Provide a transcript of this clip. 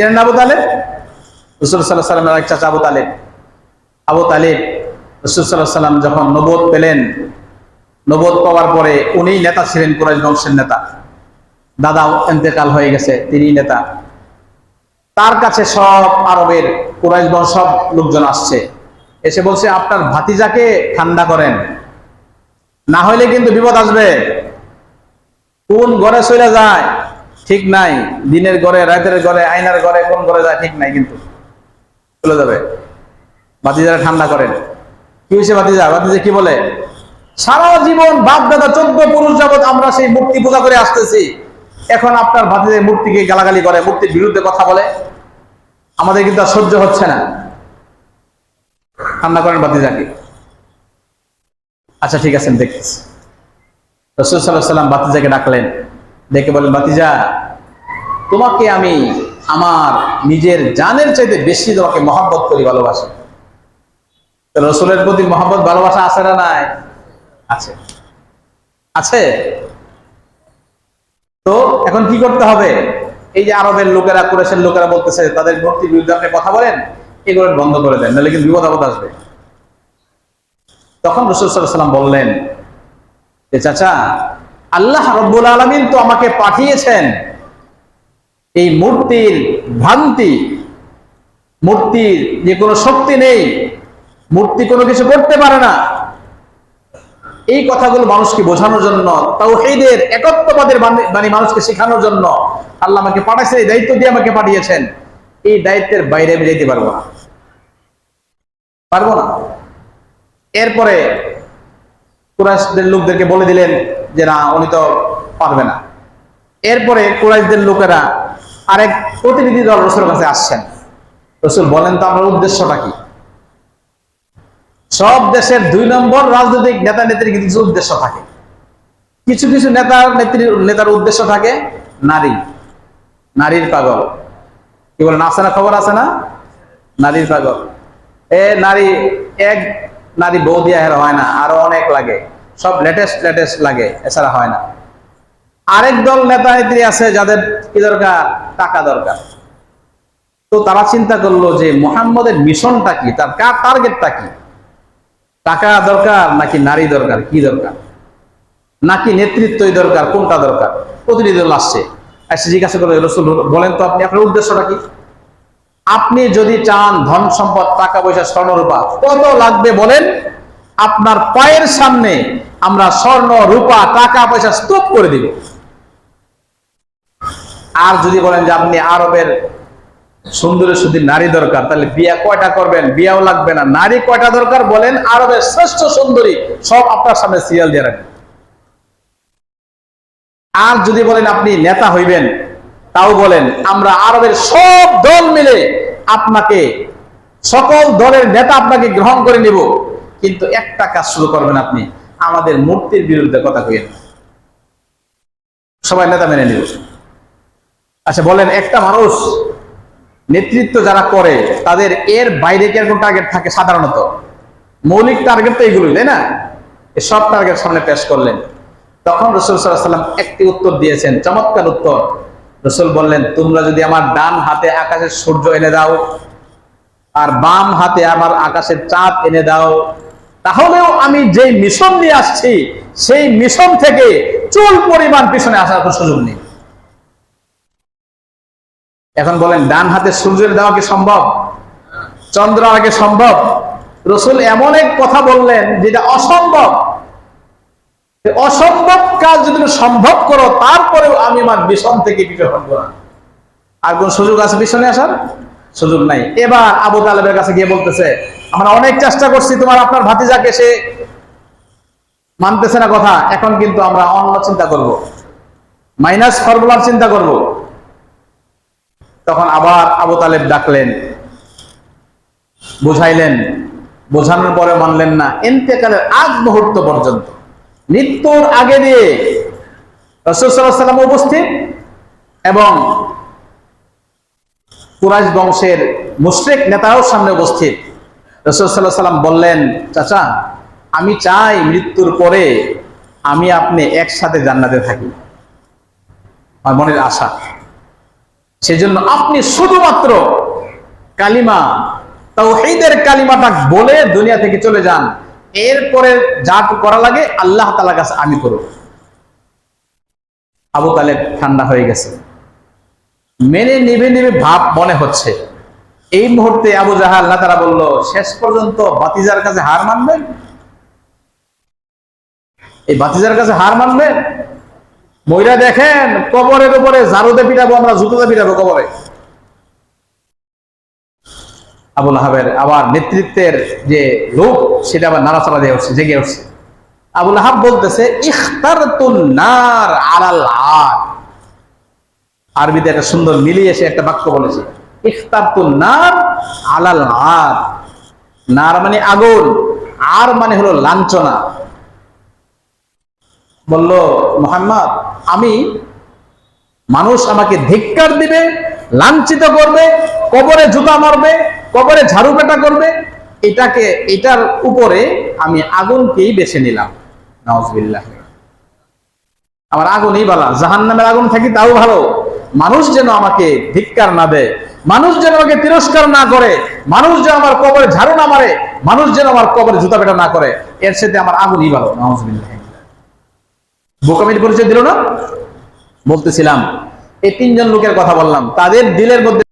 চেনেন আবু তালেব? রসুল সাল্লাহ সাল্লামের এক চাচা আবু তালেব। আবু তালেব, রসুল সাল্লাহ সাল্লাম যখন নবোধ পেলেন নবোধ পাওয়ার পরে উনি নেতা ছিলেন কুরাইশ বংশের নেতা। দাদাও হয়ে গেছে তিনি নেতা। তার কাছে সব আরবের কুরাইশ বংশ, সব লোকজন আসছে। এসে বলছে, আপনার ভাতিজাকে ঠান্ডা করেন। না হইলে কিন্তু বিপদ আসবে। কোন ঘরে চলে যায়? ঠিক নাই। দিনের ঘরে, রাতের ঘরে আইনার ঘরে, কোন ঘরে যায় ঠিক নাই কিন্তু। চলে যাবে। ভাতিজারা ঠান্ডা করেন। কি হয়েছে ভাতিজা? ভাতিজা কি বলে? সারা জীবন বাপ, দাদা, চোদ্দ পুরুষ জগৎ আমরা সেই মূর্তি পূজা করে আসতেছি। এখন আপনার ভাতিজা মূর্তিকে গালাগালি করে, মূর্তির বিরুদ্ধে কথা বলে। আমাদের কিন্তু আর সহ্য হচ্ছে না। ঠান্ডা করেন ভাতিজাকে। আচ্ছা ঠিক আছে দেখতেছি। রসুল সাল্লাহ সাল্লাম বাতিজাকে ডাকলেন। ডেকে বলেন বাতিজা তোমাকে আমি আমার নিজের জানের চাইতে বেশি তোমাকে মহব্বত করি, ভালোবাসি। রসুলের প্রতি মহব্বত, ভালোবাসা আছে না নাই? আছে। আছে? তো এখন কি করতে হবে? এই যে আরবের লোকেরা কুরেশের লোকেরা বলতেছে, তাদের মূর্তির বিরুদ্ধে আপনি কথা বলেন, এগুলো বন্ধ করে দেন, নাহলে কিন্তু বিপদ আপদ আসবে। তখন রসুল সাল্লাম বললেন যে, চাচা আল্লাহ রব্বুল আলমিন তো আমাকে পাঠিয়েছেন। এই মূর্তির ভ্রান্তি, মূর্তির যে কোনো শক্তি নেই, মূর্তি কোনো কিছু করতে পারে না। এই কথাগুলো মানুষকে বোঝানোর জন্য তাও এইদের একত্ববাদের মানে মানুষকে শেখানোর জন্য আল্লাহ আমাকে পাঠাইছে এই দায়িত্ব দিয়ে আমাকে পাঠিয়েছেন। এই দায়িত্বের বাইরে আমি যেতে পারব না। পারব না। এরপরে কুরাইশদের লোকদেরকে বলে দিলেন যে, না, উনি তো পারবে না। এরপরে কুরাইশদের লোকেরা আরেক প্রতিনিধি দল রসুলের কাছে আসছেন। রসুল বলেন, তো আমার উদ্দেশ্যটা কি? সব দেশের দুই নম্বর রাজনৈতিক নেতা নেত্রীর কিছু উদ্দেশ্য থাকে। কিছু কিছু নেতা নেত্রীর, নেতার উদ্দেশ্য থাকে নারী। নারীর পাগল। কি বলেন, আছে না খবর? আছে না? নারীর পাগল। এ নারী এক নারী বউ দিয়া হের হয় না, আরও অনেক লাগে। সব লেটেস্ট লেটেস্ট লাগে, এছাড়া হয় না। আরেক দল নেতা নেত্রী আছে যাদের কি দরকার? টাকা দরকার। তো তারা চিন্তা করল যে মোহাম্মদের মিশনটা কি? তার কার টার্গেটটা কি? টাকা দরকার নাকি নারী দরকার? কি দরকার? নাকি নেতৃত্বই দরকার? কোনটা দরকার? প্রতিনিধি দল আসছে এসে জিজ্ঞাসা করে রসুল, বলেন তো আপনি, আপনার উদ্দেশ্যটা কি? আপনি যদি চান ধন সম্পদ, টাকা পয়সা স্বর্ণরূপা কত লাগবে বলেন? আপনার পায়ের সামনে আমরা স্বর্ণ, রূপা, টাকা পয়সা স্তূপ করে দিব। আর যদি বলেন যে আপনি আরবের সুন্দরী শুধু নারী দরকার, তাহলে বিয়া কয়টা করবেন? বিয়াও লাগবে না। নারী কয়টা দরকার বলেন? আরবের শ্রেষ্ঠ সুন্দরী, সব আপনার সামনে সিরিয়াল দিয়ে রাখবেন। আর যদি বলেন আপনি নেতা হইবেন তাও বলেন, আমরা আরবের সব দল মিলে আপনাকে, সকল দলের নেতা আপনাকে গ্রহণ করে নিব। কিন্তু একটা কাজ শুরু করবেন আপনি, আমাদের মূর্তির বিরুদ্ধে কথা কইেন সবাই নেতা মেনে নিব। আচ্ছা বলেন, একটা মানুষ নেতৃত্ব যারা করে, তাদের এর বাইরে কি এরকম টার্গেট থাকে সাধারণত? মৌলিক টার্গেট তো এইগুলোই, তাই না? সব টার্গেট সামনে পেশ করলেন। তখন রসুল সাল্লাম একটি উত্তর দিয়েছেন, চমৎকার উত্তর। রসুল বললেন, তোমরা যদি আমার ডান হাতে আকাশের সূর্য এনে দাও আর বাম হাতে আমার আকাশের চাঁদ এনে দাও, তাহলেও আমি যে মিশন নিয়ে আসছি, সেই মিশন থেকে চুল পরিমাণ পিছনে আসার কোনো সুযোগ নেই। এখন বলেন, ডান হাতে সূর্যের দেওয়া কি সম্ভব? চন্দ্র আগে সম্ভব? রসুল এমন এক কথা বললেন, যেটা অসম্ভব। অসম্ভব কাজ যদি সম্ভব করো, তারপরেও আমি আমার মিশন থেকে পিছনে হব আর কোন সুযোগ আছে পিছনে আসার? সুযোগ নাই। এবার আবু তালেবের কাছে গিয়ে বলতেছে, আমরা অনেক চেষ্টা করছি, তোমার আপনার ভাতিজাকে সে মানতেছে না কথা, এখন কিন্তু আমরা অন্য চিন্তা করব। মাইনাস ফর্মুলার চিন্তা করব। তখন আবার আবু তালেব ডাকলেন, বুঝাইলেন, বোঝানোর পরে মানলেন না। এতেকালের আগ মুহূর্ত পর্যন্ত মৃত্যুর আগে দিয়ে রসুলাম উপস্থিত এবং কুরাইশ বংশের মুশ্রিক নেতারাও সামনে উপস্থিত। রসুল্লাহ সাল্লাম বললেন, চাচা, আমি চাই মৃত্যুর পরে আমি আপনি একসাথে জান্নাতে থাকি। আমার মনের আশা। সেজন্য আপনি শুধুমাত্র কালিমা তাও এইদের কালিমাটা বলে দুনিয়া থেকে চলে যান। এরপরে যা করা লাগে আল্লাহ তালা কাছে আমি করব। আবু তালেব ঠান্ডা হয়ে গেছে। মেনে নিবে নিবে ভাব মনে হচ্ছে। এই মুহূর্তে আবু জাহাল না তারা বলল, শেষ পর্যন্ত বাতিজার কাছে হার মানবেন? এই বাতিজার কাছে হার মানবেন? মহিলা দেখেন, কবরের উপরে জারুতে পিটাবো, আমরা জুতোতে পিটাবো কবরে। আবুল আহাবের আবার নেতৃত্বের যে লোক, সেটা আবার নাড়াচাড়া দিয়ে উঠছে, জেগে উঠছে। আবুল আহাব বলতেছে ইখতার আলাল আর আরবিতে একটা সুন্দর মিলিয়ে এসে একটা বাক্য বলেছে ইখতার নার আলাল আর নার মানে আগুন, আর মানে হলো লাঞ্ছনা। বলল, মোহাম্মদ, আমি, মানুষ আমাকে ধিক্কার দিবে, লাঞ্ছিত করবে, কবরে জুতা মারবে কবরে ঝাড়ু পেটা করবে, এটাকে, এটার উপরে আমি আগুনকেই বেছে নিলাম। নওয়াজবিল্লাহ আমার আগুনই বালা জাহান নামের আগুন থাকি তাও ভালো। মানুষ যেন আমাকে ধিক্কার না দেয়, মানুষ যেন আমাকে তিরস্কার না করে, মানুষ যেন আমার কবরে ঝাড়ু না মারে, মানুষ যেন আমার কবরে জুতা পেটা না করে, এর সাথে আমার আগুনই ভালো। নওয়াজবিল্লাহ বোকামির পরিচয় দিল না? বলতেছিলাম, এই তিনজন লোকের কথা বললাম, তাদের দিলের মধ্যে